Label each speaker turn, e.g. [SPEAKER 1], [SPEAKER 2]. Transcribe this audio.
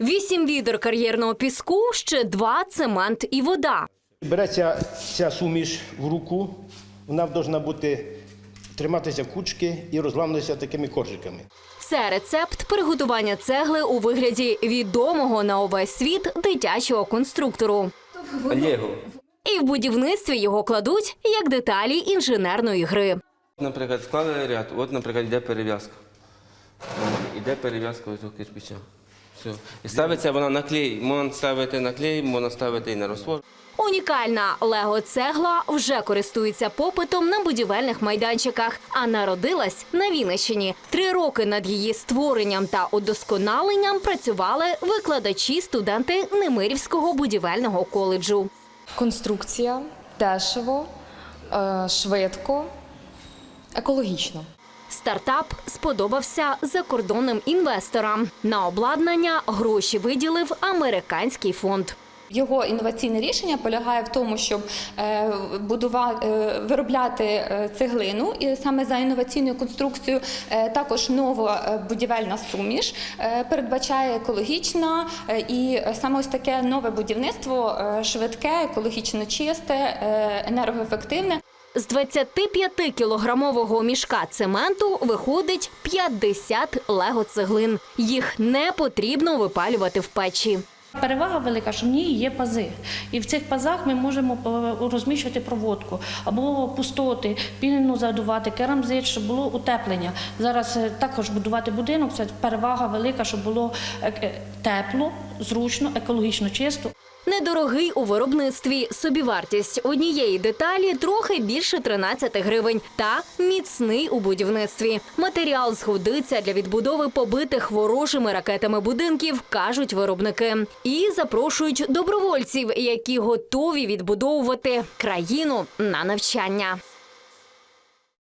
[SPEAKER 1] Вісім відер кар'єрного піску, ще два цемент і вода.
[SPEAKER 2] Береться ця суміш в руку, вона повинна бути триматися кучки і розламуватися такими коржиками.
[SPEAKER 1] Це рецепт приготування цегли у вигляді відомого на увесь світ дитячого конструктору.
[SPEAKER 3] Лего.
[SPEAKER 1] І в будівництві його кладуть як деталі інженерної гри.
[SPEAKER 3] Наприклад, склали ряд, от, наприклад, йде перев'язка. Іде перев'язка ось цього кирпича. Все. І ставиться вона на клей. Можна ставити на клей, можна ставити і на роствор.
[SPEAKER 1] Унікальна лего-цегла вже користується попитом на будівельних майданчиках, а народилась на Вінниччині. Три роки над її створенням та удосконаленням працювали викладачі, студенти Немирівського будівельного коледжу.
[SPEAKER 4] Конструкція дешево, е, швидко, екологічно.
[SPEAKER 1] Стартап сподобався закордонним інвесторам. На обладнання гроші виділив американський фонд.
[SPEAKER 5] Його інноваційне рішення полягає в тому, щоб е, будувати, е, виробляти е, цеглину, і саме за інноваційною конструкцією також нова будівельна суміш передбачає екологічна і саме ось таке нове будівництво швидке, екологічно чисте, енергоефективне.
[SPEAKER 1] З 25-кілограмового мішка цементу виходить 50 лего-цеглин. Їх не потрібно випалювати в печі.
[SPEAKER 6] Перевага велика, що в ній є пази, і в цих пазах ми можемо е, розміщувати проводку або пустоти, пільну задувати, керамзит, щоб було утеплення. Зараз е, також будувати будинок це перевага велика, щоб було е, тепло, зручно, екологічно чисто.
[SPEAKER 1] Недорогий у виробництві собівартість однієї деталі трохи більше 13 гривень та міцний у будівництві. Матеріал згодиться для відбудови побитих ворожими ракетами будинків, кажуть виробники, і запрошують добровольців, які готові відбудовувати країну на навчання.